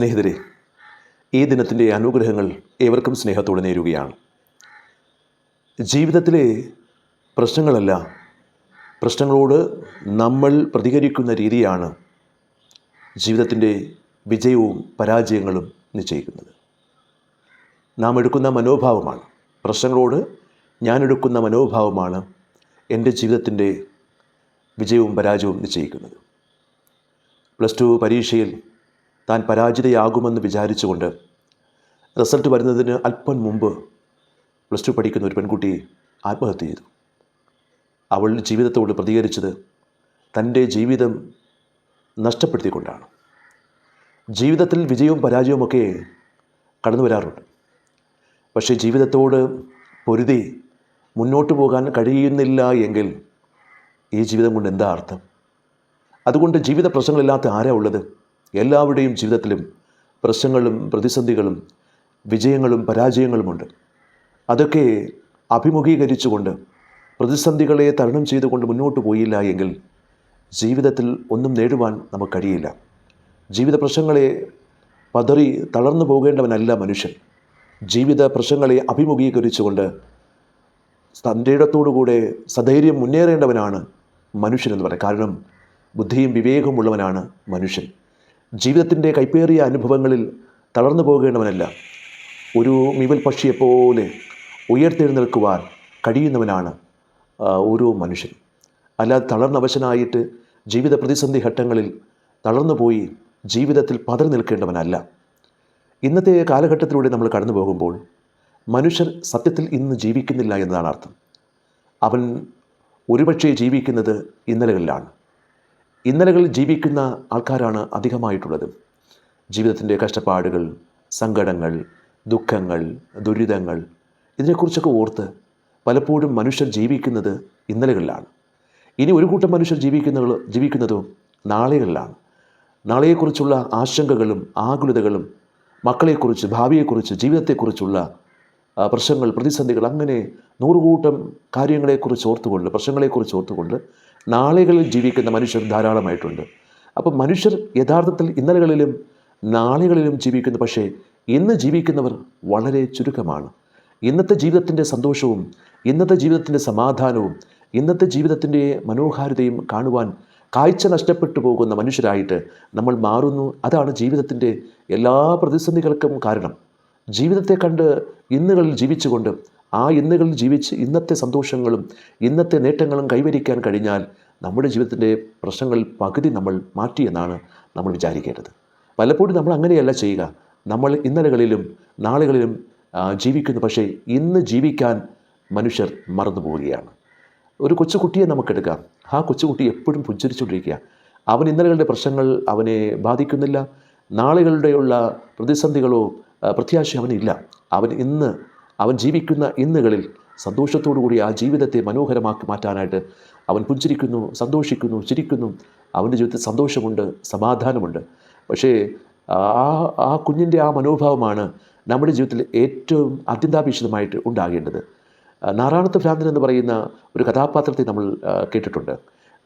സ്നേഹിതരെ ഈ ദിനത്തിന്റെ അനുഗ്രഹങ്ങൾ ഏവർക്കും സ്നേഹത്തോടെ നേരുകയാണ്. ജീവിതത്തിലെ പ്രശ്നങ്ങളല്ല പ്രശ്നങ്ങളോട് നമ്മൾ പ്രതികരിക്കുന്ന രീതിയാണ് ജീവിതത്തിന്റെ വിജയവും പരാജയങ്ങളും നിശ്ചയിക്കുന്നത്. നാം എടുക്കുന്ന മനോഭാവമാണ് പ്രശ്നങ്ങളോട് ഞാൻ എടുക്കുന്ന മനോഭാവമാണ് എന്റെ ജീവിതത്തിന്റെ വിജയവും പരാജയവും നിശ്ചയിക്കുന്നത്. പ്ലസ് ടു പരീക്ഷയിൽ താൻ പരാജിതയാകുമെന്ന് വിചാരിച്ചുകൊണ്ട് റിസൾട്ട് വരുന്നതിന് അല്പം മുമ്പ് പ്ലസ് ടു പഠിക്കുന്ന ഒരു പെൺകുട്ടി ആത്മഹത്യ ചെയ്തു. അവൾ ജീവിതത്തോട് പ്രതികരിച്ചത് തന്റെ ജീവിതം നഷ്ടപ്പെടുത്തിക്കൊണ്ടാണ്. ജീവിതത്തിൽ വിജയവും പരാജയവുമൊക്കെ കടന്നു വരാറുണ്ട്. പക്ഷേ ജീവിതത്തോട് പൊരുതി മുന്നോട്ട് പോകാൻ കഴിയുന്നില്ല എങ്കിൽ ഈ ജീവിതം കൊണ്ട് എന്താ അർത്ഥം? അതുകൊണ്ട് ജീവിത പ്രശ്നങ്ങളില്ലാത്ത ആരാ ഉള്ളത്? എല്ലാവരുടെയും ജീവിതത്തിലും പ്രശ്നങ്ങളും പ്രതിസന്ധികളും വിജയങ്ങളും പരാജയങ്ങളുമുണ്ട്. അതൊക്കെ അഭിമുഖീകരിച്ചുകൊണ്ട് പ്രതിസന്ധികളെ തരണം ചെയ്തുകൊണ്ട് മുന്നോട്ട് പോയില്ല എങ്കിൽ ജീവിതത്തിൽ ഒന്നും നേടുവാൻ നമുക്ക് കഴിയില്ല. ജീവിത പ്രശ്നങ്ങളെ പതറി തളർന്നു പോകേണ്ടവനല്ല മനുഷ്യൻ. ജീവിത പ്രശ്നങ്ങളെ അഭിമുഖീകരിച്ചുകൊണ്ട് തന്റെ ഇടത്തോടുകൂടെ സധൈര്യം മുന്നേറേണ്ടവനാണ് മനുഷ്യനെന്ന് പറയാം. കാരണം ബുദ്ധിയും വിവേകമുള്ളവനാണ് മനുഷ്യൻ. ജീവിതത്തിന്റെ കൈപ്പേറിയ അനുഭവങ്ങളിൽ തളർന്നു പോകേണ്ടവനല്ല. ഒരു മിവൽ പക്ഷിയെപ്പോലെ ഉയർത്തെഴുന്നേൽക്കുവാൻ കഴിയുന്നവനാണ് ഓരോ മനുഷ്യൻ. അല്ലാതെ തളർന്നവശനായിട്ട് ജീവിത പ്രതിസന്ധി ഘട്ടങ്ങളിൽ തളർന്നുപോയി ജീവിതത്തിൽ പതറി നിൽക്കേണ്ടവനല്ല. ഇന്നത്തെ കാലഘട്ടത്തിലൂടെ നമ്മൾ കടന്നു പോകുമ്പോൾ മനുഷ്യർ സത്യത്തിൽ ഇന്ന് ജീവിക്കുന്നില്ല എന്നതാണ് അർത്ഥം. അവൻ ഒരുപക്ഷെ ജീവിക്കുന്നത് ഇന്നലകളിലാണ്. ഇന്നലകളിൽ ജീവിക്കുന്ന ആൾക്കാരാണ് അധികമായിട്ടുള്ളത്. ജീവിതത്തിന്റെ കഷ്ടപ്പാടുകൾ സങ്കടങ്ങൾ ദുഃഖങ്ങൾ ദുരിതങ്ങൾ ഇതിനെക്കുറിച്ചൊക്കെ ഓർത്ത് പലപ്പോഴും മനുഷ്യർ ജീവിക്കുന്നത് ഇന്നലകളിലാണ്. ഇനി ഒരു കൂട്ടം മനുഷ്യർ ജീവിക്കുന്ന ജീവിക്കുന്നതോ നാളെകളിലാണ്. നാളെയെക്കുറിച്ചുള്ള ആശങ്കകളും ആകുലതകളും മക്കളെക്കുറിച്ച് ഭാവിയെക്കുറിച്ച് ജീവിതത്തെക്കുറിച്ചുള്ള പ്രശ്നങ്ങൾ പ്രതിസന്ധികൾ അങ്ങനെ നൂറുകൂട്ടം കാര്യങ്ങളെക്കുറിച്ച് ഓർത്തുകൊണ്ട് പ്രശ്നങ്ങളെക്കുറിച്ച് ഓർത്തുകൊണ്ട് നാളെകളിൽ ജീവിക്കുന്ന മനുഷ്യർ ധാരാളമായിട്ടുണ്ട്. അപ്പം മനുഷ്യർ യഥാർത്ഥത്തിൽ ഇന്നലകളിലും നാളുകളിലും ജീവിക്കുന്നു പക്ഷേ ഇന്ന് ജീവിക്കുന്നവർ വളരെ ചുരുക്കമാണ്. ഇന്നത്തെ ജീവിതത്തിന്റെ സന്തോഷവും ഇന്നത്തെ ജീവിതത്തിന്റെ സമാധാനവും ഇന്നത്തെ ജീവിതത്തിന്റെ മനോഹാരിതയും കാണുവാൻ കാഴ്ച നഷ്ടപ്പെട്ടു പോകുന്ന മനുഷ്യരായിട്ട് നമ്മൾ മാറുന്നു. അതാണ് ജീവിതത്തിന്റെ എല്ലാ പ്രതിസന്ധികൾക്കും കാരണം. ജീവിതത്തെ കണ്ട് ഇന്നുകളിൽ ജീവിച്ചുകൊണ്ട് ആ ഇന്നുകളിൽ ജീവിച്ച് ഇന്നത്തെ സന്തോഷങ്ങളും ഇന്നത്തെ നേട്ടങ്ങളും കൈവരിക്കാൻ കഴിഞ്ഞാൽ നമ്മുടെ ജീവിതത്തിന്റെ പ്രശ്നങ്ങളിൽ പകുതി നമ്മൾ മാറ്റിയെന്നാണ് നമ്മൾ വിചാരിക്കേണ്ടത്. പലപ്പോഴും നമ്മൾ അങ്ങനെയല്ല ചെയ്യുക. നമ്മൾ ഇന്നലകളിലും നാളുകളിലും ജീവിക്കുന്നു. പക്ഷേ ഇന്ന് ജീവിക്കാൻ മനുഷ്യർ മറന്നു പോവുകയാണ്. ഒരു കൊച്ചുകുട്ടിയെ നമുക്കെടുക്കാം ആ കൊച്ചുകുട്ടി എപ്പോഴും പുഞ്ചരിച്ചുകൊണ്ടിരിക്കുക. അവൻ ഇന്നലകളുടെ പ്രശ്നങ്ങൾ അവനെ ബാധിക്കുന്നില്ല. നാളുകളുടെയുള്ള പ്രതിസന്ധികളോ പ്രത്യാശ അവനില്ല. അവൻ ഇന്ന് അവൻ ജീവിക്കുന്ന ഇന്നുകളിൽ സന്തോഷത്തോടു കൂടി ആ ജീവിതത്തെ മനോഹരമാക്കി മാറ്റാനായിട്ട് അവൻ പുഞ്ചിരിക്കുന്നു സന്തോഷിക്കുന്നു ചിരിക്കുന്നു. അവന്റെ ജീവിതത്തിൽ സന്തോഷമുണ്ട് സമാധാനമുണ്ട്. പക്ഷേ ആ ആ കുഞ്ഞിന്റെ ആ മനോഭാവമാണ് നമ്മുടെ ജീവിതത്തിൽ ഏറ്റവും അത്യന്താപേക്ഷിതമായിട്ട് ഉണ്ടാകേണ്ടത്. നാറാണത്ത് ഭ്രാന്തൻ എന്ന് പറയുന്ന ഒരു കഥാപാത്രത്തെ നമ്മൾ കേട്ടിട്ടുണ്ട്.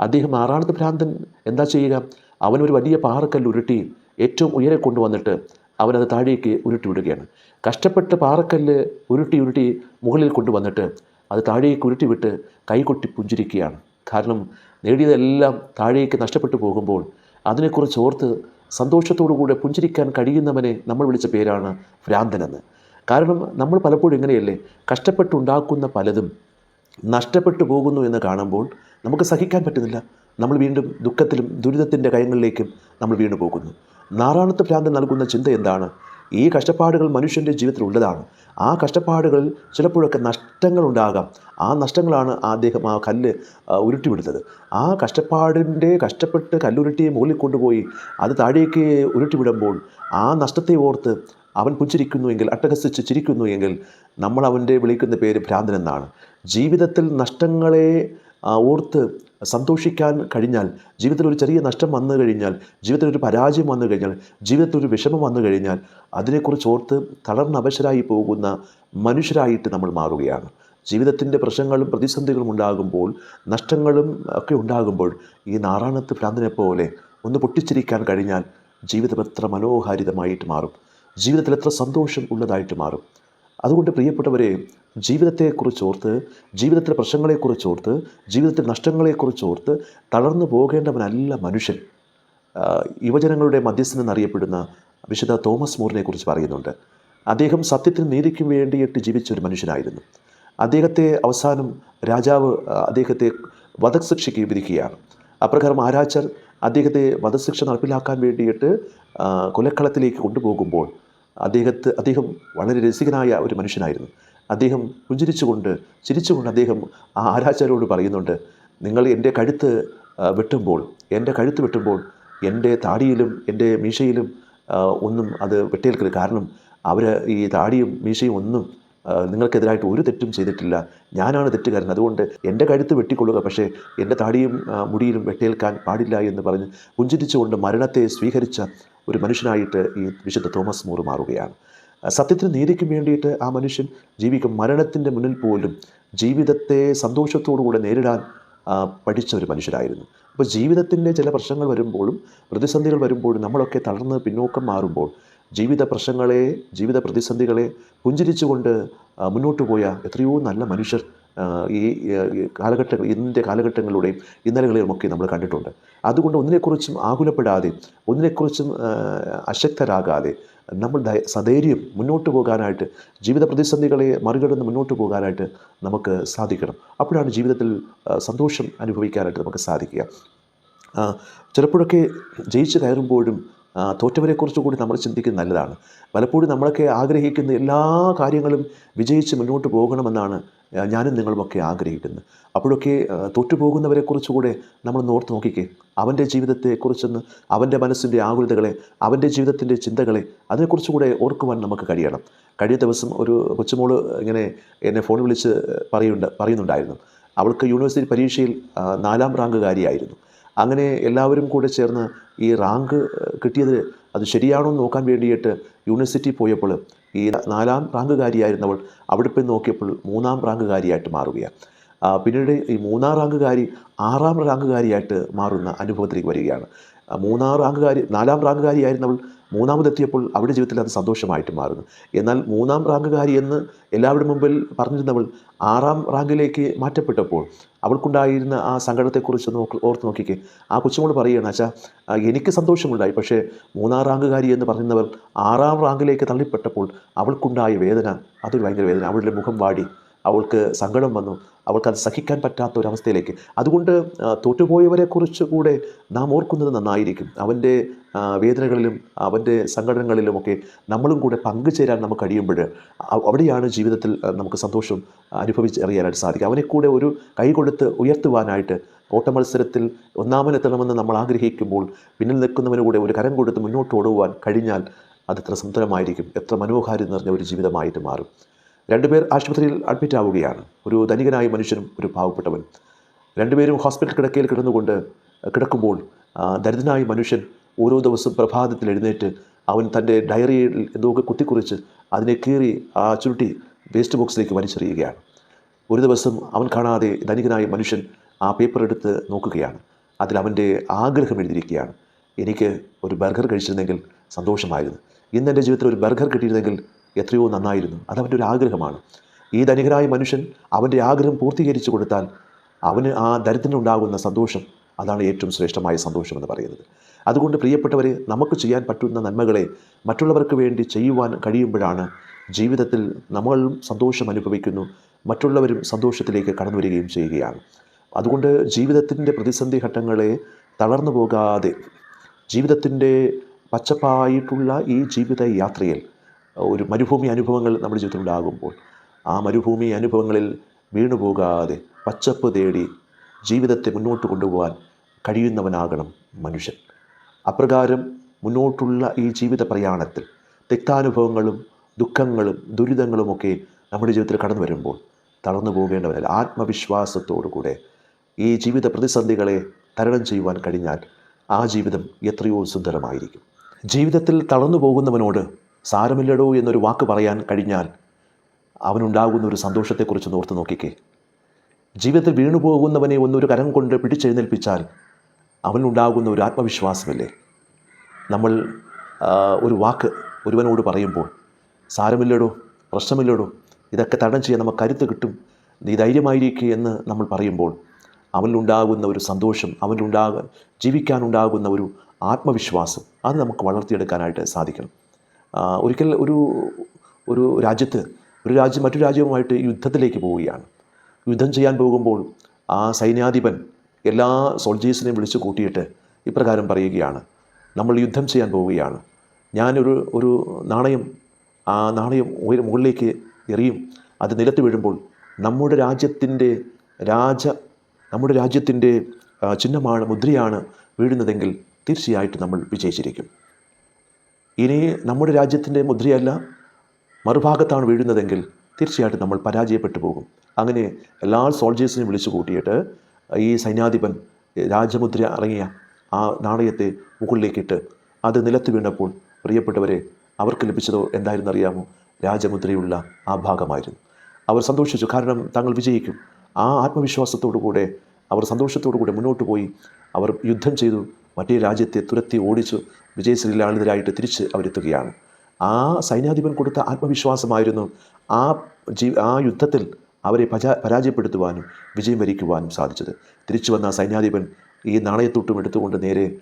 അദ്ദേഹം നാറാണത്ത് ഭ്രാന്തൻ എന്താ ചെയ്യുക? അവനൊരു വലിയ പാറക്കല്ല് ഉരുട്ടി ഏറ്റവും ഉയരെ കൊണ്ടുവന്നിട്ട് അവനത് താഴേക്ക് ഉരുട്ടി വിടുകയാണ് കഷ്ടപ്പെട്ട് പാറക്കല്ല് ഉരുട്ടി ഉരുട്ടി മുകളിൽ കൊണ്ടുവന്നിട്ട് അത് താഴേക്ക് ഉരുട്ടി വിട്ട് കൈകൊട്ടി പുഞ്ചിരിക്കുകയാണ്. കാരണം നേടിയതെല്ലാം താഴേക്ക് നഷ്ടപ്പെട്ടു പോകുമ്പോൾ അതിനെക്കുറിച്ച് ഓർത്ത് സന്തോഷത്തോടു കൂടെ പുഞ്ചിരിക്കാൻ കഴിയുന്നവനെ നമ്മൾ വിളിച്ച പേരാണ് ഭ്രാന്തനെന്ന്. കാരണം നമ്മൾ പലപ്പോഴും ഇങ്ങനെയല്ലേ കഷ്ടപ്പെട്ടുണ്ടാക്കുന്ന പലതും നഷ്ടപ്പെട്ടു പോകുന്നു എന്ന് കാണുമ്പോൾ നമുക്ക് സഹിക്കാൻ പറ്റുന്നില്ല. നമ്മൾ വീണ്ടും ദുഃഖത്തിലും ദുരിതത്തിന്റെ കയങ്ങളിലേക്കും നമ്മൾ വീണു പോകുന്നു നാറാണത്ത് ഭ്രാന്തൻ നൽകുന്ന ചിന്ത എന്താണ്? ഈ കഷ്ടപ്പാടുകൾ മനുഷ്യന്റെ ജീവിതത്തിൽ ഉള്ളതാണ്. ആ കഷ്ടപ്പാടുകളിൽ ചിലപ്പോഴൊക്കെ നഷ്ടങ്ങൾ ഉണ്ടാകാം. ആ നഷ്ടങ്ങളാണ് അദ്ദേഹം ആ കല്ല് ഉരുട്ടിവിടുന്നത്. ആ കഷ്ടപ്പാടിന്റെ കഷ്ടപ്പെട്ട് കല്ലുരുട്ടിയെ മുകളിൽ കൊണ്ടുപോയി അത് താഴേക്ക് ഉരുട്ടിവിടുമ്പോൾ ആ നഷ്ടത്തെ ഓർത്ത് അവൻ പുഞ്ചിരിക്കുന്നു എങ്കിൽ അട്ടഹസിച്ച് ചിരിക്കുന്നു എങ്കിൽ നമ്മൾ അവന്റെ വിളിക്കുന്ന പേര് ഭ്രാന്തൻ എന്നാണ്. ജീവിതത്തിൽ നഷ്ടങ്ങളെ ഓർത്ത് സന്തോഷിക്കാൻ കഴിഞ്ഞാൽ ജീവിതത്തിൽ ഒരു ചെറിയ നഷ്ടം വന്നു കഴിഞ്ഞാൽ ജീവിതത്തിൽ ഒരു പരാജയം വന്നു കഴിഞ്ഞാൽ ജീവിതത്തിൽ ഒരു വിഷമം വന്നു കഴിഞ്ഞാൽ അതിനെക്കുറിച്ച് ഓർത്ത് തളർന്നവശരായി പോകുന്ന മനുഷ്യരായിട്ട് നമ്മൾ മാറുകയാണ്. ജീവിതത്തിന്റെ പ്രശ്നങ്ങളും പ്രതിസന്ധികളും ഉണ്ടാകുമ്പോൾ നഷ്ടങ്ങളും ഒക്കെ ഉണ്ടാകുമ്പോൾ ഈ നാറാണത്ത് ഭ്രാന്തനെ പോലെ ഒന്ന് പൊട്ടിച്ചിരിക്കാൻ കഴിഞ്ഞാൽ ജീവിതം എത്ര മനോഹാരിതമായിട്ട് മാറും. ജീവിതത്തിൽ എത്ര സന്തോഷം ഉള്ളതായിട്ട് മാറും. അതുകൊണ്ട് പ്രിയപ്പെട്ടവരെ ജീവിതത്തെക്കുറിച്ച് ജീവിതത്തെക്കുറിച്ചോർത്ത് ജീവിതത്തിലെ പ്രശ്നങ്ങളെക്കുറിച്ചോർത്ത് ജീവിതത്തിലെ നഷ്ടങ്ങളെക്കുറിച്ചോർത്ത് തളർന്നു പോകേണ്ടവനല്ല മനുഷ്യൻ. യുവജനങ്ങളുടെ മധ്യസ്ഥനെന്നറിയപ്പെടുന്ന വിശുദ്ധ തോമസ് മോറിനെക്കുറിച്ച് കുറിച്ച് പറയുന്നുണ്ട്. അദ്ദേഹം സത്യത്തിനും നീതിക്കും വേണ്ടിയിട്ട് ജീവിച്ച ഒരു മനുഷ്യനായിരുന്നു. അദ്ദേഹത്തെ അവസാനം രാജാവ് അദ്ദേഹത്തെ വധശിക്ഷയ്ക്ക് വിധിക്കുകയാണ്. അപ്രകാരം ആരാച്ചർ അദ്ദേഹത്തെ വധശിക്ഷ നടപ്പിലാക്കാൻ വേണ്ടിയിട്ട് കൊലക്കളത്തിലേക്ക് കൊണ്ടുപോകുമ്പോൾ അദ്ദേഹത്തെ അദ്ദേഹം വളരെ രസികനായ ഒരു മനുഷ്യനായിരുന്നു. അദ്ദേഹം പുഞ്ചിരിച്ചുകൊണ്ട് ചിരിച്ചുകൊണ്ട് അദ്ദേഹം ആ ആരാച്ചാരോട് പറയുന്നുണ്ട് നിങ്ങൾ എന്റെ കഴുത്ത് വെട്ടുമ്പോൾ എന്റെ കഴുത്ത് വെട്ടുമ്പോൾ എന്റെ താടിയിലും എന്റെ മീശയിലും ഒന്നും അത് വെട്ടേൽക്കരുത്. കാരണം അവർ ഈ താടിയും മീശയും ഒന്നും നിങ്ങൾക്കെതിരായിട്ട് ഒരു തെറ്റും ചെയ്തിട്ടില്ല. ഞാനാണ് തെറ്റുകാരൻ. അതുകൊണ്ട് എന്റെ കഴുത്ത് വെട്ടിക്കൊള്ളുക. പക്ഷേ എന്റെ താടിയും മുടിയിലും വെട്ടേൽക്കാൻ പാടില്ല എന്ന് പറഞ്ഞ് പുഞ്ചിരിച്ചുകൊണ്ട് മരണത്തെ സ്വീകരിച്ച ഒരു മനുഷ്യനായിട്ട് ഈ വിശുദ്ധ തോമസ് മൂറ് മാറുകയാണ്. സത്യത്തിന് നീതിക്കും വേണ്ടിയിട്ട് ആ മനുഷ്യൻ ജീവിക്കും. മരണത്തിന്റെ മുന്നിൽ പോലും ജീവിതത്തെ സന്തോഷത്തോടുകൂടെ നേരിടാൻ പഠിച്ച ഒരു മനുഷ്യരായിരുന്നു. അപ്പോൾ ജീവിതത്തിന്റെ ചില പ്രശ്നങ്ങൾ വരുമ്പോഴും പ്രതിസന്ധികൾ വരുമ്പോഴും നമ്മളൊക്കെ തളർന്ന് പിന്നോക്കം മാറുമ്പോൾ ജീവിത പ്രശ്നങ്ങളെ ജീവിത പ്രതിസന്ധികളെ പുഞ്ചിരിച്ചുകൊണ്ട് മുന്നോട്ട് പോയ എത്രയോ നല്ല മനുഷ്യർ ഈ കാലഘട്ടങ്ങൾ ഇന്നത്തെ കാലഘട്ടങ്ങളിലൂടെയും ഇന്നലകളിലും ഒക്കെ നമ്മൾ കണ്ടിട്ടുണ്ട്. അതുകൊണ്ട് ഒന്നിനെക്കുറിച്ചും ആകുലപ്പെടാതെ ഒന്നിനെക്കുറിച്ചും അശക്തരാകാതെ നമ്മൾ സധൈര്യം മുന്നോട്ട് പോകാനായിട്ട് ജീവിത പ്രതിസന്ധികളെ മറികടന്ന് മുന്നോട്ട് പോകാനായിട്ട് നമുക്ക് സാധിക്കണം. അപ്പോഴാണ് ജീവിതത്തിൽ സന്തോഷം അനുഭവിക്കാനായിട്ട് നമുക്ക് സാധിക്കുക. ചിലപ്പോഴൊക്കെ ജയിച്ച് കയറുമ്പോഴും തോറ്റവരെക്കുറിച്ച് കൂടി നമ്മൾ ചിന്തിക്കുന്നത് നല്ലതാണ്. പലപ്പോഴും നമ്മളൊക്കെ ആഗ്രഹിക്കുന്ന എല്ലാ കാര്യങ്ങളും വിജയിച്ച് മുന്നോട്ട് പോകണമെന്നാണ് ഞാനും നിങ്ങളുമൊക്കെ ആഗ്രഹിക്കുന്നത്. അപ്പോഴൊക്കെ തോറ്റുപോകുന്നവരെ തോറ്റുപോകുന്നവരെക്കുറിച്ച് കൂടെ നമ്മൾ നോർത്ത് നോക്കിക്കേ. അവന്റെ ജീവിതത്തെക്കുറിച്ചൊന്ന് അവന്റെ മനസ്സിന്റെ ആകുലതകളെ അവന്റെ ജീവിതത്തിന്റെ ചിന്തകളെ അതിനെക്കുറിച്ച് കൂടെ ഓർക്കുവാൻ നമുക്ക് കഴിയണം. കഴിഞ്ഞ ദിവസം ഒരു കൊച്ചുമോൾ ഇങ്ങനെ എന്നെ ഫോൺ വിളിച്ച് പറയുന്നുണ്ട് പറയുന്നുണ്ടായിരുന്നു. അവൾക്ക് യൂണിവേഴ്സിറ്റി പരീക്ഷയിൽ നാലാം റാങ്കുകാരിയായിരുന്നു. അങ്ങനെ എല്ലാവരും കൂടെ ചേർന്ന് ഈ റാങ്ക് കിട്ടിയത് അത് ശരിയാണോ എന്ന് നോക്കാൻ വേണ്ടിയിട്ട് യൂണിവേഴ്സിറ്റി പോയപ്പോൾ ഈ നാലാം റാങ്കുകാരിയായിരുന്നവൾ അവിടെ പോയി നോക്കിയപ്പോൾ മൂന്നാം റാങ്കുകാരിയായിട്ട് മാറുകയാണ്. പിന്നീട് ഈ മൂന്നാം റാങ്കുകാരി ആറാം റാങ്കുകാരിയായിട്ട് മാറുന്ന അനുഭവത്തിലേക്ക് വരികയാണ്. മൂന്നാം റാങ്കുകാരി നാലാം റാങ്കുകാരിയായിരുന്നവൾ മൂന്നാമതെത്തിയപ്പോൾ അവരുടെ ജീവിതത്തിൽ അത് സന്തോഷമായിട്ട് മാറുന്നു. എന്നാൽ മൂന്നാം റാങ്കുകാരി എന്ന് എല്ലാവരുടെ മുമ്പിൽ പറഞ്ഞിരുന്നവൾ ആറാം റാങ്കിലേക്ക് മാറ്റപ്പെട്ടപ്പോൾ അവൾക്കുണ്ടായിരുന്ന ആ സങ്കടത്തെക്കുറിച്ച് നോക്ക് ഓർത്ത് നോക്കിക്കേ. ആ കൊച്ചുമോൾ പറയുകയാണ് അച്ഛാ എനിക്ക് സന്തോഷമുണ്ടായി. പക്ഷേ മൂന്നാം റാങ്കുകാരി എന്ന് പറയുന്നവർ ആറാം റാങ്കിലേക്ക് തള്ളിപ്പെട്ടപ്പോൾ അവൾക്കുണ്ടായ വേദന അതൊരു ഭയങ്കര വേദന അവളുടെ മുഖം വാടി. അവൾക്ക് സങ്കടം വന്നു. അവൾക്കത് സഹിക്കാൻ പറ്റാത്ത ഒരവസ്ഥയിലേക്ക് അതുകൊണ്ട് തോറ്റുപോയവരെ കൂടെ നാം ഓർക്കുന്നത് നന്നായിരിക്കും. അവന്റെ വേദനകളിലും അവന്റെ സങ്കടങ്ങളിലുമൊക്കെ നമ്മളും കൂടെ പങ്കുചേരാൻ നമുക്ക് കഴിയുമ്പോൾ അവിടെയാണ് ജീവിതത്തിൽ നമുക്ക് സന്തോഷം അനുഭവിച്ചറിയാനായിട്ട് സാധിക്കുക. അവനെ കൂടെ ഒരു കൈ കൊടുത്ത് ഉയർത്തുവാനായിട്ട് ഓട്ടമത്സരത്തിൽ ഒന്നാമനെത്തണമെന്ന് നമ്മൾ ആഗ്രഹിക്കുമ്പോൾ പിന്നിൽ നിൽക്കുന്നവന് കൂടെ ഒരു കരം കൊടുത്ത് മുന്നോട്ട് ഓടുവാൻ കഴിഞ്ഞാൽ അത് എത്ര സുന്ദരമായിരിക്കും. എത്ര മനോഹാരി നിറഞ്ഞ ഒരു ജീവിതമായിട്ട് മാറും. രണ്ടുപേർ ആശുപത്രിയിൽ അഡ്മിറ്റ് ആവുകയാണ്. ഒരു ധനികനായ മനുഷ്യനും ഒരു പാവപ്പെട്ടവൻ. രണ്ടുപേരും ഹോസ്പിറ്റൽ കിടക്കയിൽ കിടന്നുകൊണ്ട് കിടക്കുമ്പോൾ ദരിദ്രനായ മനുഷ്യൻ ഓരോ ദിവസവും പ്രഭാതത്തിൽ എഴുന്നേറ്റ് അവൻ തന്റെ ഡയറിയിൽ എന്തൊക്കെ കുത്തിക്കുറിച്ച് അതിനെ കീറി ആ ചുരുട്ടി വേസ്റ്റ് ബോക്സിലേക്ക് വലിച്ചെറിയുകയാണ്. ഒരു ദിവസം അവൻ കാണാതെ ധനികനായ മനുഷ്യൻ ആ പേപ്പർ എടുത്ത് നോക്കുകയാണ്. അതിൽ അവന്റെ ആഗ്രഹം എഴുതിയിരിക്കുകയാണ്. എനിക്ക് ഒരു ബർഗർ കഴിച്ചിരുന്നെങ്കിൽ സന്തോഷമായിരുന്നു. ഇന്ന് എന്റെ ജീവിതത്തിൽ ഒരു ബർഗർ കിട്ടിയിരുന്നെങ്കിൽ എത്രയോ നന്നായിരുന്നു. അതവന്റെ ഒരു ആഗ്രഹമാണ്. ഈ ധനികരായ മനുഷ്യൻ അവന്റെ ആഗ്രഹം പൂർത്തീകരിച്ചു കൊടുത്താൽ അവന് ആ ദരിദ്രനുണ്ടാകുന്ന സന്തോഷം അതാണ് ഏറ്റവും ശ്രേഷ്ഠമായ സന്തോഷം എന്ന് പറയുന്നത്. അതുകൊണ്ട് പ്രിയപ്പെട്ടവരെ നമുക്ക് ചെയ്യാൻ പറ്റുന്ന നന്മകളെ മറ്റുള്ളവർക്ക് വേണ്ടി ചെയ്യുവാൻ കഴിയുമ്പോഴാണ് ജീവിതത്തിൽ നമ്മളും സന്തോഷം അനുഭവിക്കുന്നു മറ്റുള്ളവരും സന്തോഷത്തിലേക്ക് കടന്നു വരികയും ചെയ്യുകയാണ്. അതുകൊണ്ട് ജീവിതത്തിന്റെ പ്രതിസന്ധി ഘട്ടങ്ങളെ തളർന്നു പോകാതെ ജീവിതത്തിന്റെ പച്ചപ്പായിട്ടുള്ള ഈ ജീവിത യാത്രയിൽ ഒരു മരുഭൂമി അനുഭവങ്ങൾ നമ്മുടെ ജീവിതത്തിൽ ഉണ്ടാകുമ്പോൾ ആ മരുഭൂമി അനുഭവങ്ങളിൽ വീണുപോകാതെ പച്ചപ്പ് തേടി ജീവിതത്തെ മുന്നോട്ട് കൊണ്ടുപോകാൻ കഴിയുന്നവനാകണം മനുഷ്യൻ. അപ്രകാരം മുന്നോട്ടുള്ള ഈ ജീവിത പ്രയാണത്തിൽ തിക്താനുഭവങ്ങളും ദുഃഖങ്ങളും ദുരിതങ്ങളുമൊക്കെ നമ്മുടെ ജീവിതത്തിൽ കടന്നു വരുമ്പോൾ തളർന്നു പോകേണ്ടവരല്ല. ആത്മവിശ്വാസത്തോടു കൂടെ ഈ ജീവിത പ്രതിസന്ധികളെ തരണം ചെയ്യുവാൻ കഴിഞ്ഞാൽ ആ ജീവിതം എത്രയോ സുന്ദരമായിരിക്കും. ജീവിതത്തിൽ തളർന്നു പോകുന്നവനോട് സാരമില്ലടോ എന്നൊരു വാക്ക് പറയാൻ കഴിഞ്ഞാൽ അവനുണ്ടാകുന്ന ഒരു സന്തോഷത്തെക്കുറിച്ച് ഓർത്ത് നോക്കിക്കേ. ജീവിതത്തിൽ വീണുപോകുന്നവനെ ഒന്നൊരു കരം കൊണ്ട് പിടിച്ചെഴുന്നേൽപ്പിച്ചാൽ അവനുണ്ടാകുന്ന ഒരു ആത്മവിശ്വാസമല്ലേ? നമ്മൾ ഒരു വാക്ക് ഒരുവനോട് പറയുമ്പോൾ സാരമില്ലടോ പ്രശ്നമില്ലടോ ഇതൊക്കെ തടം ചെയ്യാൻ നമുക്ക് കരുത്ത് കിട്ടും നീ ധൈര്യമായിരിക്കുക എന്ന് നമ്മൾ പറയുമ്പോൾ അവനിലുണ്ടാകുന്ന ഒരു സന്തോഷം അവനിലുണ്ടാകാൻ ജീവിക്കാനുണ്ടാകുന്ന ഒരു ആത്മവിശ്വാസം അത് നമുക്ക് വളർത്തിയെടുക്കാനായിട്ട് സാധിക്കണം. ഒരിക്കൽ ഒരു ഒരു രാജ്യത്ത് ഒരു രാജ്യം മറ്റു രാജ്യവുമായിട്ട് യുദ്ധത്തിലേക്ക് പോവുകയാണ്. യുദ്ധം ചെയ്യാൻ പോകുമ്പോൾ ആ സൈന്യാധിപൻ എല്ലാ സോൾജേഴ്സിനെയും വിളിച്ചു കൂട്ടിയിട്ട് ഇപ്രകാരം പറയുകയാണ്. നമ്മൾ യുദ്ധം ചെയ്യാൻ പോവുകയാണ്. ഞാനൊരു ഒരു നാണയം ആ നാണയം ഉയര മുകളിലേക്ക് എറിയും. അത് നിലത്ത് വീഴുമ്പോൾ നമ്മുടെ രാജ്യത്തിന്റെ രാജ നമ്മുടെ രാജ്യത്തിന്റെ ചിഹ്നമാണ് മുദ്രയാണ് വീഴുന്നതെങ്കിൽ തീർച്ചയായിട്ടും നമ്മൾ വിജയിച്ചിരിക്കും. ഇനി നമ്മുടെ രാജ്യത്തിന്റെ മുദ്രയല്ല മറുഭാഗത്താണ് വീഴുന്നതെങ്കിൽ തീർച്ചയായിട്ടും നമ്മൾ പരാജയപ്പെട്ടു പോകും. അങ്ങനെ എല്ലാ സോൾജേഴ്സിനെയും വിളിച്ചു കൂട്ടിയിട്ട് ഈ സൈന്യാധിപൻ രാജമുദ്ര ഇറങ്ങിയ ആ നാണയത്തെ മുകളിലേക്കിട്ട് അത് നിലത്ത് വീണപ്പോൾ പ്രിയപ്പെട്ടവരെ അവർക്ക് ലഭിച്ചതോ എന്തായിരുന്നു അറിയാമോ? രാജമുദ്രയുള്ള ആ ഭാഗമായിരുന്നു. അവർ സന്തോഷിച്ചു. കാരണം തങ്ങൾ വിജയിക്കും. ആ ആത്മവിശ്വാസത്തോടു കൂടെ അവർ സന്തോഷത്തോടു കൂടി മുന്നോട്ട് പോയി. അവർ യുദ്ധം ചെയ്തു. മറ്റേ രാജ്യത്തെ തുരത്തി ഓടിച്ചു വിജയശ്രീലാളിതരായിട്ട് തിരിച്ച് അവരെത്തുകയാണ്. ആ സൈന്യാധിപൻ കൊടുത്ത ആത്മവിശ്വാസമായിരുന്നു ആ ജീ ആ യുദ്ധത്തിൽ അവരെ പരാ പരാജയപ്പെടുത്തുവാനും വിജയം വരിക്കുവാനും സാധിച്ചത്. തിരിച്ചു വന്ന സൈന്യാധിപൻ ഈ നാണയത്തൊട്ടും എടുത്തുകൊണ്ട് നേരെ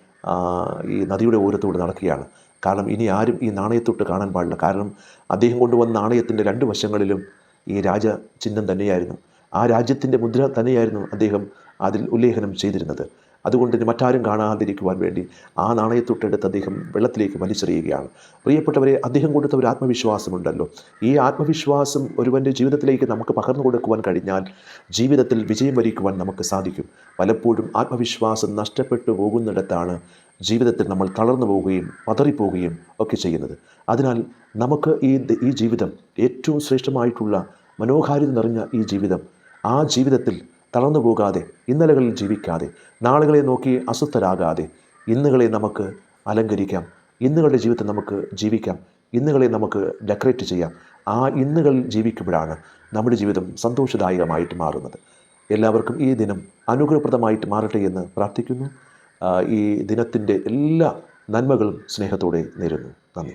ഈ നദിയുടെ ഓരത്തോട് നടക്കുകയാണ്. കാരണം ഇനി ആരും ഈ നാണയത്തൊട്ട് കാണാൻ പാടില്ല. കാരണം അദ്ദേഹം കൊണ്ടുവന്ന നാണയത്തിന്റെ രണ്ട് വശങ്ങളിലും ഈ രാജ ചിഹ്നം തന്നെയായിരുന്നു. ആ രാജ്യത്തിന്റെ മുദ്ര തന്നെയായിരുന്നു അദ്ദേഹം അതിൽ ഉല്ലേഖനം ചെയ്തിരുന്നത്. അതുകൊണ്ട് ഇനി മറ്റാരും കാണാതിരിക്കുവാൻ വേണ്ടി ആ നാണയത്തൊട്ടെടുത്ത് അദ്ദേഹം വെള്ളത്തിലേക്ക് വലിച്ചെറിയുകയാണ്. പ്രിയപ്പെട്ടവരെ അദ്ദേഹം കൊടുത്ത ഒരു ആത്മവിശ്വാസമുണ്ടല്ലോ. ഈ ആത്മവിശ്വാസം ഒരുവന്റെ ജീവിതത്തിലേക്ക് നമുക്ക് പകർന്നു കൊടുക്കുവാൻ കഴിഞ്ഞാൽ ജീവിതത്തിൽ വിജയം വരിക്കുവാൻ നമുക്ക് സാധിക്കും. പലപ്പോഴും ആത്മവിശ്വാസം നഷ്ടപ്പെട്ടു പോകുന്നിടത്താണ് ജീവിതത്തിൽ നമ്മൾ തളർന്നു പോവുകയും പതറിപ്പോവുകയും ഒക്കെ ചെയ്യുന്നത്. അതിനാൽ നമുക്ക് ഈ ഈ ജീവിതം ഏറ്റവും ശ്രേഷ്ഠമായിട്ടുള്ള മനോഹാരിത നിറഞ്ഞ ഈ ജീവിതം ആ ജീവിതത്തിൽ തളർന്നു പോകാതെ ഇന്നലകളിൽ ജീവിക്കാതെ നാളുകളെ നോക്കി അസ്വസ്ഥരാകാതെ ഇന്നുകളെ നമുക്ക് അലങ്കരിക്കാം ഇന്നുകളുടെ ജീവിതത്തെ നമുക്ക് ജീവിക്കാം ഇന്നുകളെ നമുക്ക് ഡെക്കറേറ്റ് ചെയ്യാം. ആ ഇന്നുകളിൽ ജീവിക്കുമ്പോഴാണ് നമ്മുടെ ജീവിതം സന്തോഷദായകമായിട്ട് മാറുന്നത്. എല്ലാവർക്കും ഈ ദിനം അനുഗ്രഹപ്രദമായിട്ട് മാറട്ടെ എന്ന് പ്രാർത്ഥിക്കുന്നു. ഈ ദിനത്തിന്റെ എല്ലാ നന്മകളും സ്നേഹത്തോടെ നേരുന്നു. നന്ദി.